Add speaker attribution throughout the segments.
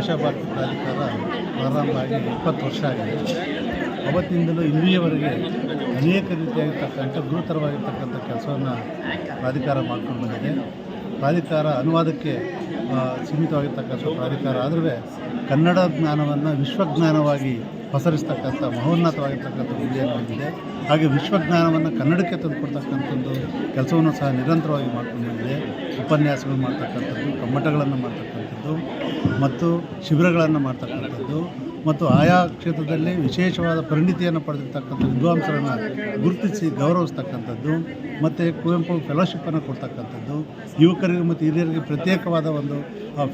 Speaker 1: ಭಾಷಾ ಭಾರತಿ ಪ್ರಾಧಿಕಾರ ಪ್ರಾರಂಭ ಇಪ್ಪತ್ತು ವರ್ಷ ಆಗಿದೆ. ಅವತ್ತಿನಿಂದಲೂ ಇಲ್ಲಿಯವರೆಗೆ ಅನೇಕ ರೀತಿಯಾಗಿರ್ತಕ್ಕಂಥ ಗುರುತರವಾಗಿರ್ತಕ್ಕಂಥ ಕೆಲಸವನ್ನು ಪ್ರಾಧಿಕಾರ ಮಾಡ್ಕೊಂಡು ಬಂದಿದೆ. ಪ್ರಾಧಿಕಾರ ಅನುವಾದಕ್ಕೆ ಸೀಮಿತವಾಗಿರ್ತಕ್ಕಂಥ ಪ್ರಾಧಿಕಾರ ಆದರೂ ಕನ್ನಡ ಜ್ಞಾನವನ್ನು ವಿಶ್ವಜ್ಞಾನವಾಗಿ ಪಸರಿಸ್ತಕ್ಕಂಥ ಮಹೋನ್ನತವಾಗಿರ್ತಕ್ಕಂಥ ಹೊಂದಿದೆ ಹಾಗೆ ವಿಶ್ವಜ್ಞಾನವನ್ನು ಕನ್ನಡಕ್ಕೆ ತಂದುಕೊಡ್ತಕ್ಕಂಥದ್ದು ಕೆಲಸವನ್ನು ಸಹ ನಿರಂತರವಾಗಿ ಮಾಡ್ಕೊಂಡು ಬಂದಿದೆ. ಉಪನ್ಯಾಸಗಳು ಮಾಡ್ತಕ್ಕಂಥದ್ದು ಕಮ್ಮಟಗಳನ್ನು ಮಾಡ್ತಕ್ಕಂಥದ್ದು ಮತ್ತು ಶಿಬಿರಗಳನ್ನು ಮಾಡ್ತಕ್ಕಂಥದ್ದು. ಮತ್ತು ಆಯಾ ಕ್ಷೇತ್ರದಲ್ಲಿ ವಿಶೇಷವಾದ ಪರಿಣಿತಿಯನ್ನು ಪಡೆದಿರ್ತಕ್ಕಂಥ ವಿದ್ವಾಂಸರನ್ನು ಗುರುತಿಸಿ ಗೌರವಿಸ್ತಕ್ಕಂಥದ್ದು, ಮತ್ತು ಕುವೆಂಪು ಫೆಲೋಶಿಪ್ಪನ್ನು ಕೊಡ್ತಕ್ಕಂಥದ್ದು, ಯುವಕರಿಗೆ ಮತ್ತು ಹಿರಿಯರಿಗೆ ಪ್ರತ್ಯೇಕವಾದ ಒಂದು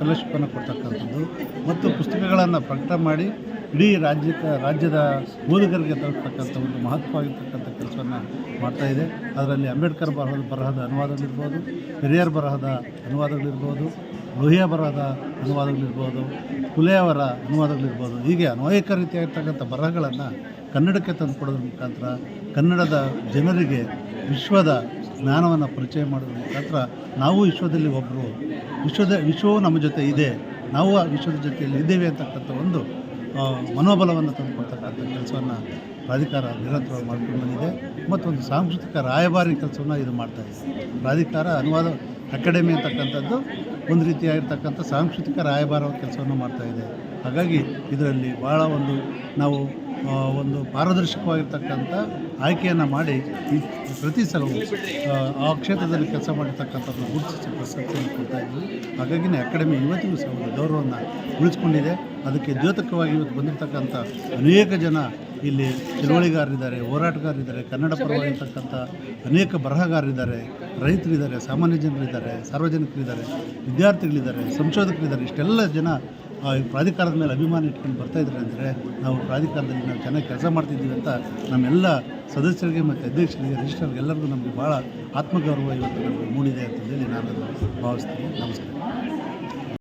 Speaker 1: ಫೆಲೋಶಿಪ್ಪನ್ನು ಕೊಡ್ತಕ್ಕಂಥದ್ದು ಮತ್ತು ಪುಸ್ತಕಗಳನ್ನು ಪ್ರಕಟ ಮಾಡಿ ಇಡೀ ರಾಜ್ಯಕ್ಕೆ ರಾಜ್ಯದ ಓದುಗರಿಗೆ ತಲುಪತಕ್ಕಂಥ ಒಂದು ಮಹತ್ವವಾಗಿರ್ತಕ್ಕಂಥ ಕೆಲಸವನ್ನು ಮಾಡ್ತಾ ಇದೆ. ಅದರಲ್ಲಿ ಅಂಬೇಡ್ಕರ್ ಬರಹದ ಬರಹದ ಅನುವಾದಗಳಿರ್ಬೋದು ಪೆರಿಯಾರ್ ಬರಹದ ಅನುವಾದಗಳಿರ್ಬೋದು ಲೋಹಿಯಾ ಬರಹದ ಅನುವಾದಗಳಿರ್ಬೋದು, ಕುಲೆಯವರ ಅನುವಾದಗಳಿರ್ಬೋದು, ಹೀಗೆ ಅನೇಕ ರೀತಿಯಾಗಿರ್ತಕ್ಕಂಥ ಬರಹಗಳನ್ನು ಕನ್ನಡಕ್ಕೆ ತಂದುಕೊಡೋದ್ರ ಮುಖಾಂತರ, ಕನ್ನಡದ ಜನರಿಗೆ ವಿಶ್ವದ ಜ್ಞಾನವನ್ನು ಪರಿಚಯ ಮಾಡೋದ್ರ ಮುಖಾಂತರ ನಾವು ವಿಶ್ವದಲ್ಲಿ ಒಬ್ಬರು ವಿಶ್ವದ, ವಿಶ್ವವು ನಮ್ಮ ಜೊತೆ ಇದೆ, ನಾವು ಆ ವಿಶ್ವದ ಜೊತೆಯಲ್ಲಿ ಇದ್ದೇವೆ ಅಂತಕ್ಕಂಥ ಒಂದು ಮನೋಬಲವನ್ನು ತಂದುಕೊಡ್ತಕ್ಕಂಥ ಕೆಲಸವನ್ನು ಪ್ರಾಧಿಕಾರ ನಿರಂತರವಾಗಿ ಮಾಡ್ಕೊಂಡು ಬಂದಿದೆ. ಮತ್ತು ಒಂದು ಸಾಂಸ್ಕೃತಿಕ ರಾಯಭಾರಿ ಕೆಲಸವನ್ನು ಇದು ಮಾಡ್ತಾ ಇದೆ. ಪ್ರಾಧಿಕಾರ ಅನುವಾದ ಅಕಾಡೆಮಿ ಅಂತಕ್ಕಂಥದ್ದು ಒಂದು ರೀತಿಯಾಗಿರ್ತಕ್ಕಂಥ ಸಾಂಸ್ಕೃತಿಕ ರಾಯಭಾರ ಕೆಲಸವನ್ನು ಮಾಡ್ತಾ ಇದೆ. ಹಾಗಾಗಿ ಇದರಲ್ಲಿ ಭಾಳ ಒಂದು ನಾವು ಒಂದು ಪಾರದರ್ಶಕವಾಗಿರ್ತಕ್ಕಂಥ ಆಯ್ಕೆಯನ್ನು ಮಾಡಿ ಈ ಪ್ರತಿ ಸಲವೂ ಆ, ಕ್ಷೇತ್ರದಲ್ಲಿ ಕೆಲಸ ಮಾಡಿರ್ತಕ್ಕಂಥದ್ದು ಗುರುತಿಸಿ ಪ್ರಶಸ್ತಿಯನ್ನು ಕೊಡ್ತಾ ಇದ್ವಿ ಹಾಗಾಗಿನೇ ಅಕಾಡೆಮಿ ಇವತ್ತಿಗೂ ಸಹ ಒಂದು ಗೌರವವನ್ನು ಉಳಿಸ್ಕೊಂಡಿದೆ. ಅದಕ್ಕೆ ದ್ಯೋತಕವಾಗಿ ಇವತ್ತು ಬಂದಿರತಕ್ಕಂಥ ಅನೇಕ ಜನ ಇಲ್ಲಿ ಚಳುವಳಿಗಾರರಿದ್ದಾರೆ ಹೋರಾಟಗಾರರಿದ್ದಾರೆ, ಕನ್ನಡ ಪರವಾಗಿರ್ತಕ್ಕಂಥ ಅನೇಕ ಬರಹಗಾರರಿದ್ದಾರೆ, ರೈತರಿದ್ದಾರೆ, ಸಾಮಾನ್ಯ ಜನರಿದ್ದಾರೆ, ಸಾರ್ವಜನಿಕರಿದ್ದಾರೆ, ವಿದ್ಯಾರ್ಥಿಗಳಿದ್ದಾರೆ, ಸಂಶೋಧಕರಿದ್ದಾರೆ. ಇಷ್ಟೆಲ್ಲ ಜನ ಪ್ರಾಧಿಕಾರದ ಮೇಲೆ ಅಭಿಮಾನ ಇಟ್ಕೊಂಡು ಬರ್ತಾ ಇದ್ದಾರೆ ಅಂದರೆ ನಾವು ಪ್ರಾಧಿಕಾರದಲ್ಲಿ ನಾವು ಚೆನ್ನಾಗಿ ಕೆಲಸ ಮಾಡ್ತಿದ್ದೀವಿ ಅಂತ ನಮ್ಮೆಲ್ಲ ಸದಸ್ಯರಿಗೆ ಮತ್ತು ಅಧ್ಯಕ್ಷರಿಗೆ ರಿಜಿಸ್ಟರ್ಗೆ ಎಲ್ಲರಿಗೂ ನಮಗೆ ಭಾಳ ಆತ್ಮಗೌರವ ಇವತ್ತು ನಮಗೆ ಮೂಡಿದೆ ಅಂತಂದೇಳಿ ನಾನು ಭಾವಿಸ್ತೀನಿ. ನಮಸ್ಕಾರ.